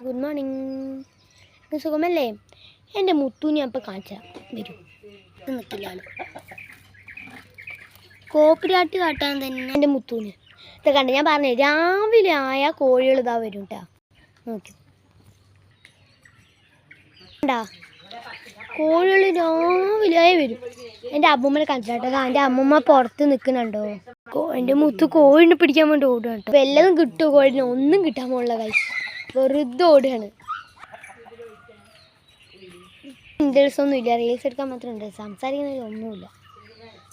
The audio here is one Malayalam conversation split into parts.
ഗുഡ് മോർണിംഗ് സുഖമല്ലേ? എന്റെ മുത്തൂനി അപ്പം കാണിച്ചാൽ വരും. നിൽക്കില്ല കോപ്പിരാട്ട് കാട്ടാൻ തന്നെ എന്റെ മുത്തൂന്. ഇത് കണ്ട ഞാൻ പറഞ്ഞേ രാവിലെ ആയ കോഴികൾ ഇതാ വരും കേട്ടോ നോക്കി. കണ്ടാ? കോഴികൾ രാവിലെ ആയി വരും. എന്റെ അമ്മൂമ്മനെ കണ്ടിട്ടോ എന്റെ അമ്മൂമ്മ പുറത്ത് നിൽക്കുന്നുണ്ടോ എന്റെ മുത്ത് കോഴിനെ പിടിക്കാൻ വേണ്ടി ഓടുക കേട്ടോ വല്ലതും കിട്ടുമോ കോഴിനെ? ഒന്നും കിട്ടാൻ പോലുള്ള കൈ വെറുതെ ഓടുകയാണ് ഇൻട്രസ്റ്റ് ഒന്നും ഇല്ല. റീൽസ് എടുക്കാൻ മാത്രം ഉണ്ട്. സംസാരിക്കുന്നതിൽ ഒന്നുമില്ല.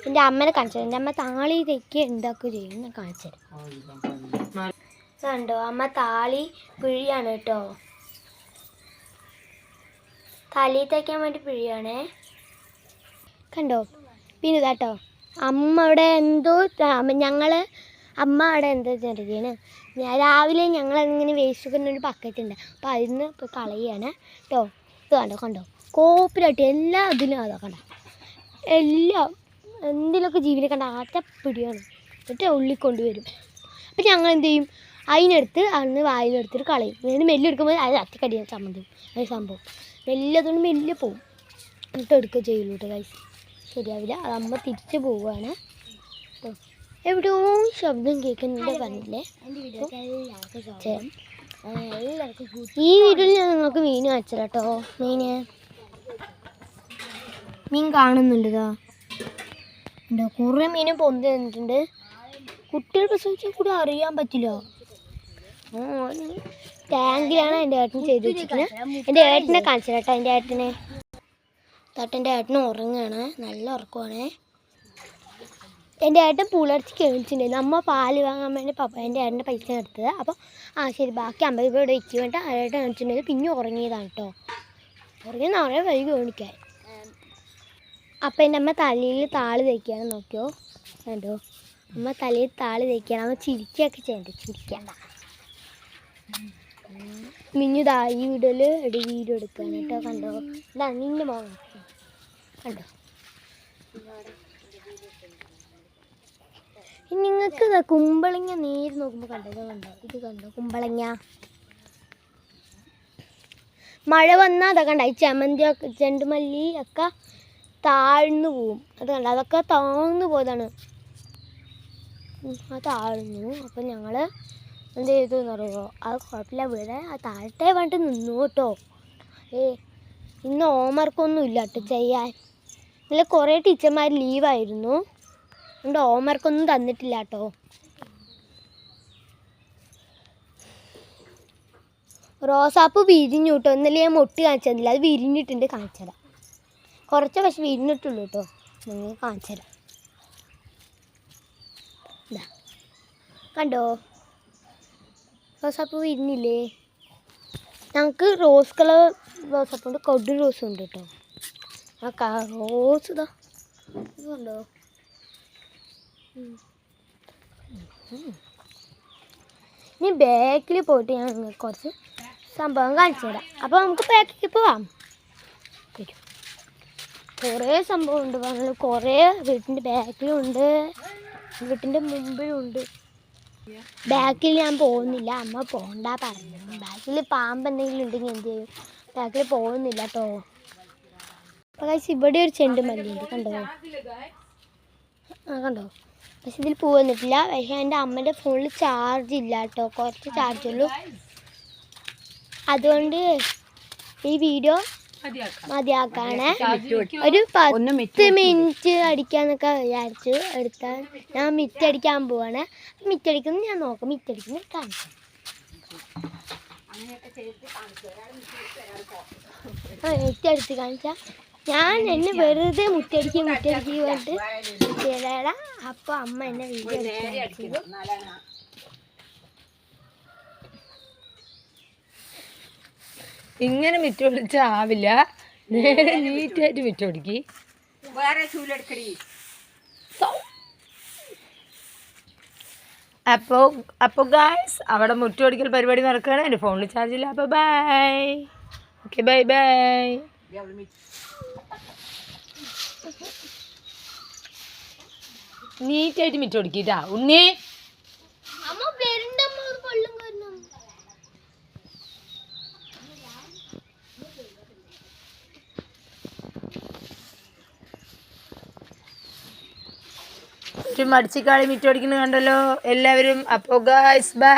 എന്റെ അമ്മനെ കാണിച്ചു എന്റെ അമ്മ താളി തെക്കി ഉണ്ടാക്കുക ചെയ്യും. ഞാൻ കാണിച്ചു കണ്ടോ? അമ്മ താളി പിഴിയാണ് കേട്ടോ. തലയിൽ തയ്ക്കാൻ വേണ്ടി പിഴിയാണേ. കണ്ടോ? പിന്നെ ഇതാട്ടോ. അമ്മ അവിടെ എന്തോ ഞങ്ങൾ അമ്മ അവിടെ എന്താ ചെറുതാണ്. ഞാൻ രാവിലെ ഞങ്ങൾ ഇങ്ങനെ വേസ്റ്റ് ഒക്കെ ഒരു ബക്കറ്റ് ഉണ്ട് അപ്പോൾ അതിൽ നിന്ന് ഇപ്പോൾ കളയാണ് കേട്ടോ ഇത് കണ്ടോ കണ്ടോ? കോപ്പിലായിട്ട് എല്ലാ ഇതിലും അതാ കണ്ട? എല്ലാം എന്തിലൊക്കെ ജീവിനെ കണ്ട ആറ്റപ്പിടിയാണ് എന്നിട്ട് ഉള്ളിൽ കൊണ്ടുവരും അപ്പം ഞങ്ങൾ എന്ത് ചെയ്യും അതിനെടുത്ത് അന്ന് വായിലെടുത്തിട്ട് കളയും. എന്നിട്ട് മെല്ലെ എടുക്കുമ്പോൾ അത് അറ്റക്കടിയാണ് സംബന്ധം അത് സംഭവം. മെല്ലെ അതുകൊണ്ട് മെല്ലെ പോവും. എന്നിട്ട് എടുക്കുക ചെയ്യുള്ളൂ കേട്ടോ ഗൈസ് ശരിയാവില്ല. അത് അമ്മ തിരിച്ച് പോവുകയാണ് ട്ടോ. എവിടെയോ ശബ്ദം കേൾക്കുന്നുണ്ട് പറഞ്ഞില്ലേ ഈ വീഡിയോയിൽ ഞാൻ നിങ്ങൾക്ക് മീൻ കാണിച്ചു കേട്ടോ. മീന്. മീൻ കാണുന്നുണ്ട് ഇതാ ഉണ്ടോ കുറേ മീൻ പൊന്തി തന്നിട്ടുണ്ട് കുട്ടികൾ പ്രസവിച്ചാൽ കൂടി അറിയാൻ പറ്റില്ല. ടാങ്കിലാണ് എന്റെ ഏട്ടൻ ചെയ്ത് വെച്ചിരിക്കുന്നത് എന്റെ ഏട്ടനെ കാണിച്ചു കേട്ടോ എന്റെ ഏട്ടനെ. തട്ടെന്റെ ഏട്ടൻ ഉറങ്ങുകയാണ് നല്ല ഉറക്കമാണ്. എന്റെ ഏട്ടൻ പുലർച്ചെ കേൾച്ചിട്ടുണ്ടായിരുന്നു. അമ്മ പാൽ വാങ്ങാൻ വേണ്ടി പപ്പ എന്റെ ഏട്ടന്റെ പൈസ എടുത്തത്. അപ്പോൾ ആ ശരി ബാക്കി അമ്പത് രൂപ ഇവിടെ വെച്ച് വേണ്ട ഏട്ടൻ കാണിച്ചിട്ടുണ്ടെങ്കിൽ പിന്നെ ഉറങ്ങിയതാണ് കേട്ടോ. ഉറങ്ങി നാളെ വൈകി ഓണിക്കാൻ അപ്പം എന്റെ അമ്മ തലയിൽ താൾ തയ്ക്കാണ് നോക്കിയോ. കണ്ടോ? അമ്മ തലയിൽ താൾ തയ്ക്കുകയാണ് അമ്മ ചിരിക്കുകയൊക്കെ ചെയ്യണ്ടേ. ചിരിക്കണ്ട മിഞ്ഞുതാ ഈ വീഡിയോയിൽ ഒരു വീഡിയോ എടുക്കാൻ കേട്ടോ. കണ്ടോ? ഇതാ നിന്റെ മോൻ. കണ്ടോ? നിങ്ങൾക്ക് കുമ്പളങ്ങ നേര് നോക്കുമ്പോൾ കണ്ടോ? കണ്ടോ? ഇത് കണ്ടോ? കുമ്പളങ്ങ. മഴ വന്നാൽ അതൊക്കെ കണ്ട? ഈ ചെമന്തി ഒക്കെ ചെണ്ടുമല്ലി ഒക്കെ താഴ്ന്നു പോവും. അത് കണ്ട? അതൊക്കെ താഴ്ന്നു പോയതാണ്. അത് താഴ്ന്നു. അപ്പം ഞങ്ങൾ എന്ത് ചെയ്തു എന്ന് പറയുമോ അത് കുഴപ്പമില്ല വീട് ആ താഴത്തെ വേണ്ടി നിന്നു കേട്ടോ. ഏ ഇന്ന് ഹോംവർക്കൊന്നും ഇല്ല കേട്ടോ ചെയ്യാൻ. ഇന്നലെ കുറേ ടീച്ചർമാർ ലീവായിരുന്നു അതുകൊണ്ട് ഹോംവർക്കൊന്നും തന്നിട്ടില്ല കേട്ടോ റോസാപ്പ് വിരിഞ്ഞു കേട്ടോ ഇന്നലെ ഞാൻ മൊട്ട് കാണിച്ചു തന്നില്ല അത് വിരിഞ്ഞിട്ടുണ്ട് കാണിച്ചതാ. കുറച്ച് പക്ഷെ വിരിഞ്ഞിട്ടുള്ളൂ കേട്ടോ നിങ്ങൾ കാണിച്ചതാ കണ്ടോ? റോസാപ്പ് വിരിഞ്ഞില്ലേ? ഞങ്ങൾക്ക് റോസ് കളർ റോസാപ്പുണ്ട്. കൊടു റോസും ഉണ്ട് കേട്ടോ ആ റോസ് ഇതാ. ഇത് കണ്ടോ? ഉം. ഉം. ഇനി ബാക്കിൽ പോയിട്ട് ഞാൻ നിങ്ങൾക്ക് കുറച്ച് സംഭവം കാണിച്ചു തരാം. അപ്പോൾ നമുക്ക് ബാക്കിൽ പോവാം. വരൂ. കുറേ സംഭവം ഉണ്ട് പറഞ്ഞു കുറേ വീട്ടിന്റെ ബാക്കിലും ഉണ്ട്. വീട്ടിന്റെ മുമ്പിലും ഉണ്ട് ബാക്കിൽ ഞാൻ പോകുന്നില്ല. അമ്മ പോകണ്ട പറഞ്ഞു ബാക്കിൽ പാമ്പ് എന്തെങ്കിലും ഉണ്ടെങ്കിൽ എന്ത് ചെയ്യും? ബാക്കിൽ പോകുന്നില്ല കേട്ടോ അപ്പോൾ കഴിച്ച് ഇവിടെ ഒരു ചെണ്ടുമല്ലിയുണ്ട് കണ്ടോ? ആ കണ്ടോ? പക്ഷെ ഇതിൽ പൂ വന്നിട്ടില്ല പക്ഷേ എന്റെ അമ്മന്റെ ഫോണിൽ ചാർജ് ഇല്ല കേട്ടോ. കുറച്ച് ചാർജ് ഉള്ളൂ. അതുകൊണ്ട് ഈ വീഡിയോ മതിയാക്കാണ്. ഒരു പത്ത് മിനിറ്റ് അടിക്കാന്നൊക്കെ വിചാരിച്ചു എടുത്താൽ ഞാൻ മിറ്റടിക്കാൻ പോവാണ്. മിറ്റടിക്കുന്നത് ഞാൻ നോക്കാം. മിറ്റടിക്കുന്നത് കാണിച്ചു മിറ്റടിച്ച് കാണിച്ചാൽ ഞാൻ എന്നെ വെറുതെ മുറ്റടിക്കും മുറ്റടിക്കും പറഞ്ഞിട്ട് അപ്പൊ അപ്പോൾ അമ്മ എന്നെ ഇങ്ങനെ മിറ്റ പിടിച്ച ആവില്ല. നേരെ നീറ്റായിട്ട് മിറ്റ പിടിക്കി അപ്പോൾ അപ്പോൾ ഗായ്സ് അവിടെ മുറ്റം അടിക്കൽ പരിപാടി നടക്കുകയാണ്. എന്റെ ഫോണിൽ ചാർജ് ഇല്ല. അപ്പോൾ ബൈ ഓക്കെ ബൈ ബൈ നീറ്റായിട്ട് മിറ്റം കൊടുക്കിട്ടാ ഉണ്ണി. മടിച്ചിക്കാളി മിറ്റ് അടിക്കുന്നത് കണ്ടല്ലോ. എല്ലാവരും അപ്പോൾ ഗായ്സ് ബൈ